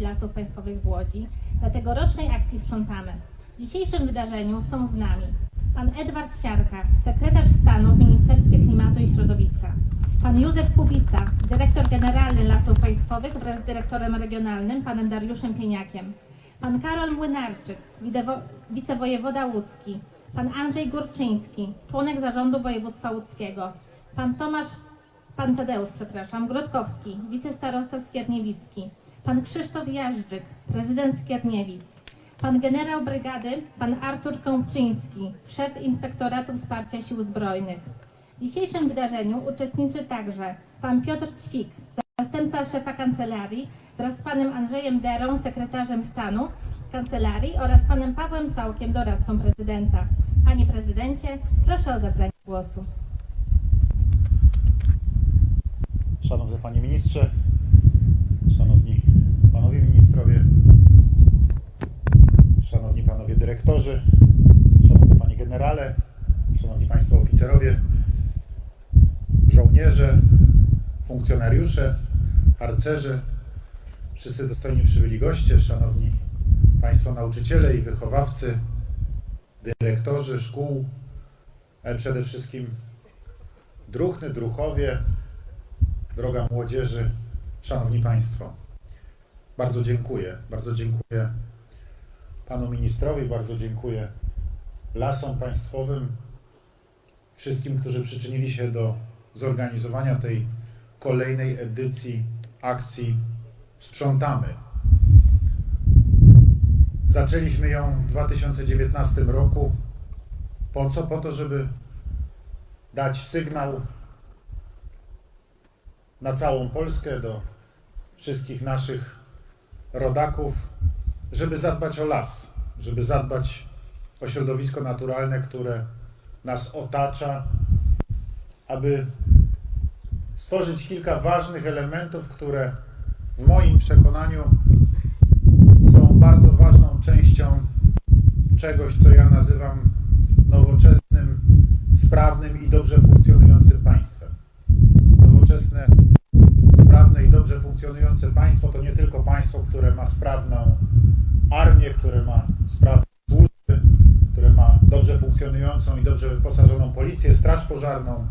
Lasów Państwowych w Łodzi dla tegorocznej akcji Sprzątamy. W dzisiejszym wydarzeniu są z nami pan Edward Siarka, sekretarz stanu w Ministerstwie Klimatu i Środowiska, pan Józef Kubica, dyrektor generalny Lasów Państwowych wraz z dyrektorem regionalnym, panem Dariuszem Pieniakiem, pan Karol Młynarczyk, wicewojewoda łódzki, pan Andrzej Górczyński, członek zarządu województwa łódzkiego, pan Tomasz, pan Tadeusz, przepraszam, Grodkowski, wicestarosta Skierniewicki, pan Krzysztof Jażdżyk, prezydent Skierniewic, pan generał brygady, pan Artur Kąpczyński, szef Inspektoratu Wsparcia Sił Zbrojnych. W dzisiejszym wydarzeniu uczestniczy także pan Piotr Ćwik, zastępca szefa kancelarii wraz z panem Andrzejem Derą, sekretarzem stanu kancelarii oraz panem Pawłem Sałkiem, doradcą prezydenta. Panie prezydencie, proszę o zabranie głosu. Szanowny Panie Ministrze, Szanowni Szanowni Panowie Dyrektorzy, Szanowny Panie Generale, Szanowni Państwo Oficerowie, żołnierze, funkcjonariusze, harcerze, wszyscy dostojni przybyli goście, Szanowni Państwo nauczyciele i wychowawcy, dyrektorzy szkół, ale przede wszystkim druhny, druchowie, droga młodzieży, szanowni państwo. Bardzo dziękuję, bardzo dziękuję panu ministrowi, bardzo dziękuję lasom państwowym, wszystkim, którzy przyczynili się do zorganizowania tej kolejnej edycji akcji Sprzątamy. Zaczęliśmy ją w 2019 roku. Po co? Po to, żeby dać sygnał na całą Polskę, do wszystkich naszych rodaków, żeby zadbać o las, żeby zadbać o środowisko naturalne, które nas otacza, aby stworzyć kilka ważnych elementów, które w moim przekonaniu są bardzo ważną częścią czegoś, co ja nazywam nowoczesnym, sprawnym i dobrze funkcjonującym państwem nowoczesne, sprawne i dobrze funkcjonujące państwo to nie tylko państwo, które ma sprawną armię, które ma sprawne służby, które ma dobrze funkcjonującą i dobrze wyposażoną policję, straż pożarną,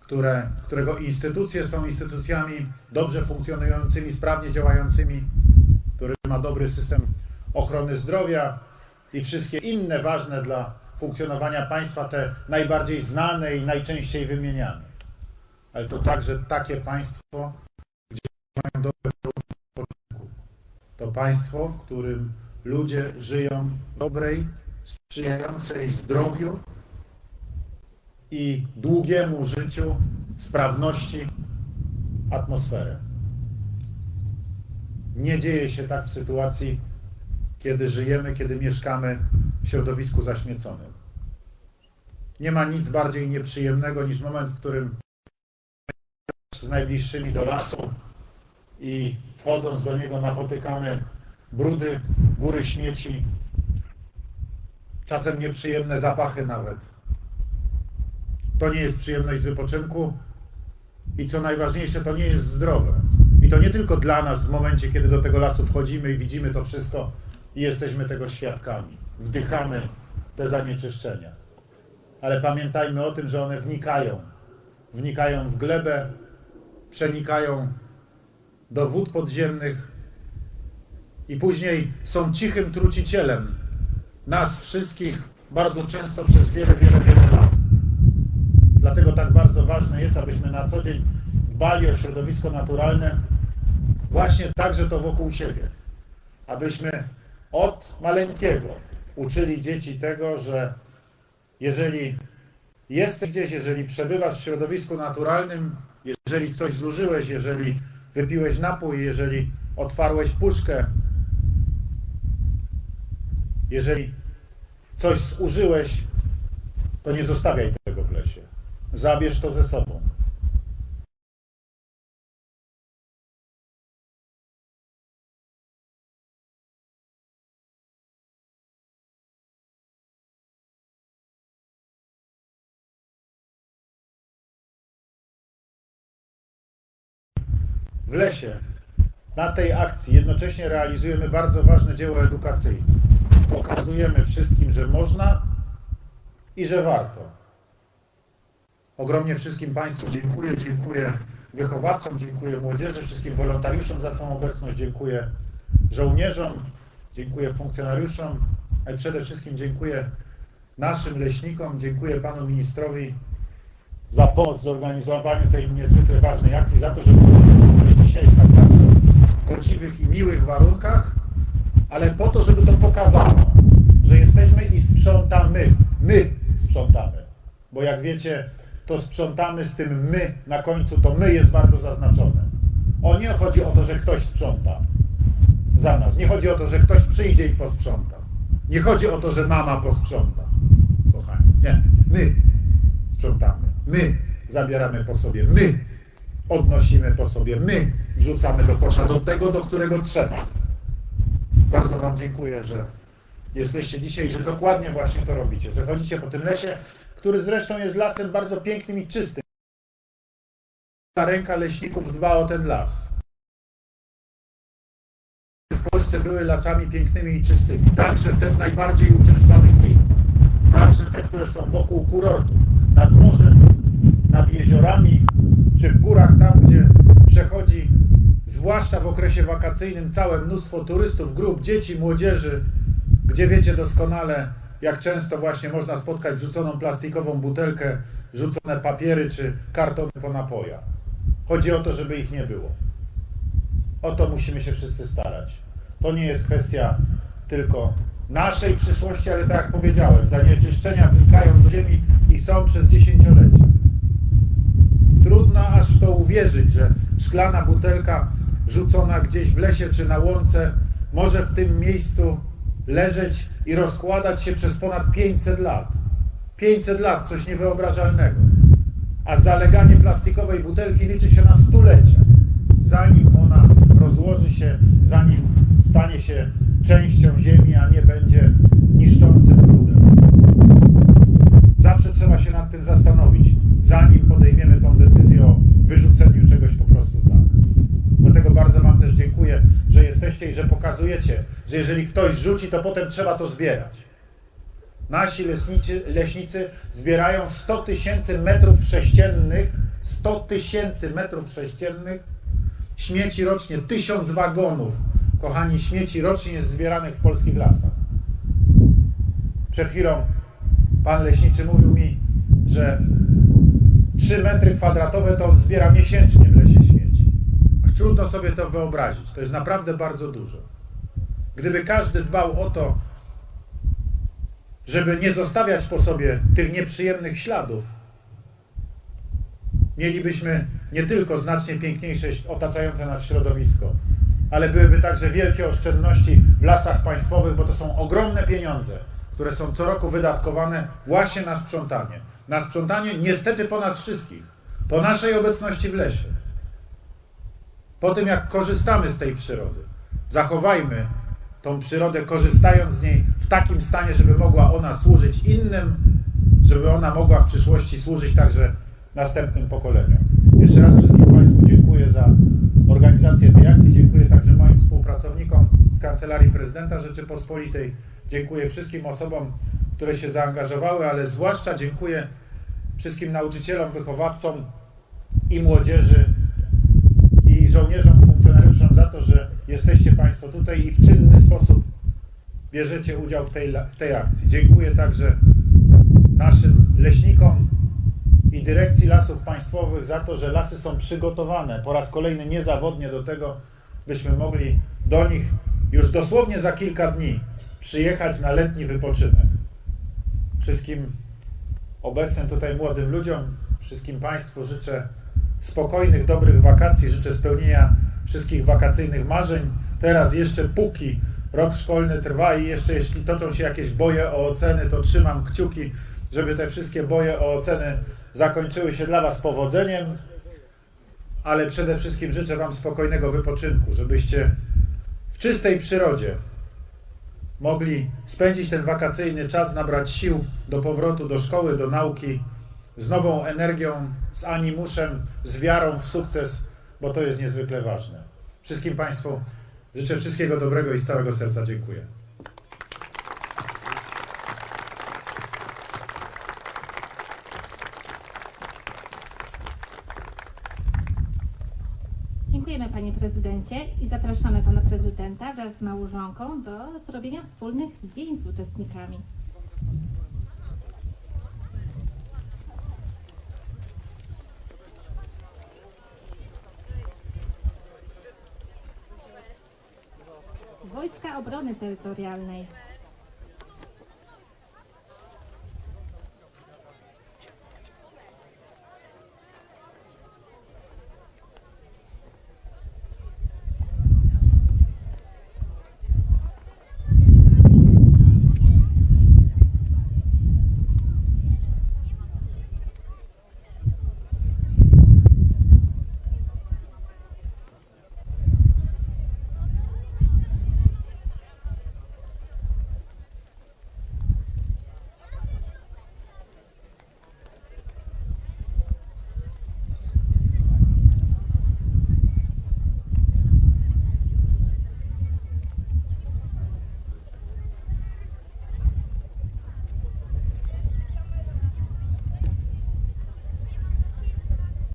które, którego instytucje są instytucjami dobrze funkcjonującymi, sprawnie działającymi, który ma dobry system ochrony zdrowia i wszystkie inne ważne dla funkcjonowania państwa, te najbardziej znane i najczęściej wymieniane. Ale to także takie państwo, gdzie mają dobre państwo, w którym ludzie żyją dobrej, sprzyjającej zdrowiu i długiemu życiu, sprawności atmosferę. Nie dzieje się tak w sytuacji, kiedy żyjemy, kiedy mieszkamy w środowisku zaśmieconym. Nie ma nic bardziej nieprzyjemnego niż moment, w którym z najbliższymi do lasu i wchodząc do niego napotykamy brudy, góry śmieci, czasem nieprzyjemne zapachy nawet. To nie jest przyjemność z wypoczynku i co najważniejsze, to nie jest zdrowe. I to nie tylko dla nas w momencie, kiedy do tego lasu wchodzimy i widzimy to wszystko i jesteśmy tego świadkami. Wdychamy te zanieczyszczenia. Ale pamiętajmy o tym, że one wnikają. Wnikają w glebę, przenikają do wód podziemnych i później są cichym trucicielem nas wszystkich bardzo często przez wiele, wiele, wiele lat. Dlatego tak bardzo ważne jest, abyśmy na co dzień dbali o środowisko naturalne, właśnie także to wokół siebie. Abyśmy od maleńkiego uczyli dzieci tego, że jeżeli jesteś gdzieś, jeżeli przebywasz w środowisku naturalnym, jeżeli coś zużyłeś, jeżeli wypiłeś napój, jeżeli otwarłeś puszkę, jeżeli coś zużyłeś, to nie zostawiaj tego w lesie. Zabierz to ze sobą. W lesie Na tej akcji jednocześnie realizujemy bardzo ważne dzieło edukacyjne. Pokazujemy wszystkim, że można i że warto. Ogromnie wszystkim Państwu dziękuję, dziękuję wychowawcom, dziękuję młodzieży, wszystkim wolontariuszom za tą obecność, dziękuję żołnierzom, dziękuję funkcjonariuszom, ale przede wszystkim dziękuję naszym leśnikom, dziękuję Panu Ministrowi za pomoc w zorganizowaniu tej niezwykle ważnej akcji, za to, że dzisiaj w tak bardzo godziwych i miłych warunkach, ale po to, żeby to pokazano, że jesteśmy i sprzątamy. My sprzątamy. Bo jak wiecie, to sprzątamy z tym my na końcu, to my jest bardzo zaznaczone. O nie chodzi o to, że ktoś sprząta za nas. Nie chodzi o to, że ktoś przyjdzie i posprząta. Nie chodzi o to, że mama posprząta. Kochani, nie. My sprzątamy. My zabieramy po sobie. My odnosimy po sobie. My wrzucamy do kosza do tego, do którego trzeba. Bardzo Wam dziękuję, że jesteście dzisiaj, że dokładnie właśnie to robicie, że chodzicie po tym lesie, który zresztą jest lasem bardzo pięknym i czystym. Ta ręka leśników dba o ten las. W Polsce były lasami pięknymi i czystymi, także te najbardziej uczęszczanych miejscach, także te, które są wokół kurortu, nad morzem, nad jeziorami, czy w górach tam, gdzie przechodzi, zwłaszcza w okresie wakacyjnym, całe mnóstwo turystów, grup dzieci, młodzieży, gdzie wiecie doskonale, jak często właśnie można spotkać rzuconą plastikową butelkę, rzucone papiery czy kartony po napojach. Chodzi o to, żeby ich nie było. O to musimy się wszyscy starać. To nie jest kwestia tylko naszej przyszłości, ale tak jak powiedziałem, zanieczyszczenia wnikają do ziemi i są przez dziesięciolecia. Trudno aż w to uwierzyć, że szklana butelka rzucona gdzieś w lesie czy na łące może w tym miejscu leżeć i rozkładać się przez ponad 500 lat. 500 lat, coś niewyobrażalnego. A zaleganie plastikowej butelki liczy się na stulecia. Zanim ona rozłoży się, zanim stanie się częścią ziemi, a nie będzie niszczącym brudem. Zawsze trzeba się nad tym zastanowić, zanim podejmiemy tą decyzję o wyrzuceniu czegoś po prostu tak. Dlatego bardzo Wam też dziękuję, że i że pokazujecie, że jeżeli ktoś rzuci, to potem trzeba to zbierać. Nasi leśnicy, leśnicy zbierają 100 tysięcy metrów sześciennych, 100 tysięcy metrów sześciennych śmieci rocznie, tysiąc wagonów, kochani, śmieci rocznie jest zbieranych w polskich lasach. Przed chwilą pan leśniczy mówił mi, że 3 metry kwadratowe to on zbiera miesięcznie w lesie śmieci. Aż trudno sobie to wyobrazić. To jest naprawdę bardzo dużo. Gdyby każdy dbał o to, żeby nie zostawiać po sobie tych nieprzyjemnych śladów, mielibyśmy nie tylko znacznie piękniejsze otaczające nas środowisko, ale byłyby także wielkie oszczędności w lasach państwowych, bo to są ogromne pieniądze, które są co roku wydatkowane właśnie na sprzątanie. Na sprzątanie niestety po nas wszystkich, po naszej obecności w lesie. Po tym jak korzystamy z tej przyrody, zachowajmy tą przyrodę, korzystając z niej w takim stanie, żeby mogła ona służyć innym, żeby ona mogła w przyszłości służyć także następnym pokoleniom. Jeszcze raz wszystkim Państwu dziękuję za organizację tej akcji. Dziękuję także moim współpracownikom z Kancelarii Prezydenta Rzeczypospolitej. Dziękuję wszystkim osobom, które się zaangażowały, ale zwłaszcza dziękuję wszystkim nauczycielom, wychowawcom i młodzieży żołnierzom, funkcjonariuszom za to, że jesteście Państwo tutaj i w czynny sposób bierzecie udział w tej, w tej akcji. Dziękuję także naszym leśnikom i Dyrekcji Lasów Państwowych za to, że lasy są przygotowane po raz kolejny niezawodnie do tego, byśmy mogli do nich już dosłownie za kilka dni przyjechać na letni wypoczynek. Wszystkim obecnym tutaj młodym ludziom, wszystkim Państwu życzę spokojnych, dobrych wakacji, życzę spełnienia wszystkich wakacyjnych marzeń. Teraz jeszcze póki rok szkolny trwa i jeszcze jeśli toczą się jakieś boje o oceny, to trzymam kciuki, żeby te wszystkie boje o oceny zakończyły się dla Was powodzeniem, ale przede wszystkim życzę Wam spokojnego wypoczynku, żebyście w czystej przyrodzie mogli spędzić ten wakacyjny czas, nabrać sił do powrotu do szkoły, do nauki, z nową energią, z animuszem, z wiarą w sukces, bo to jest niezwykle ważne. Wszystkim Państwu życzę wszystkiego dobrego i z całego serca dziękuję. Dziękujemy panie prezydencie i zapraszamy pana prezydenta wraz z małżonką do zrobienia wspólnych zdjęć z uczestnikami. Wojska Obrony Terytorialnej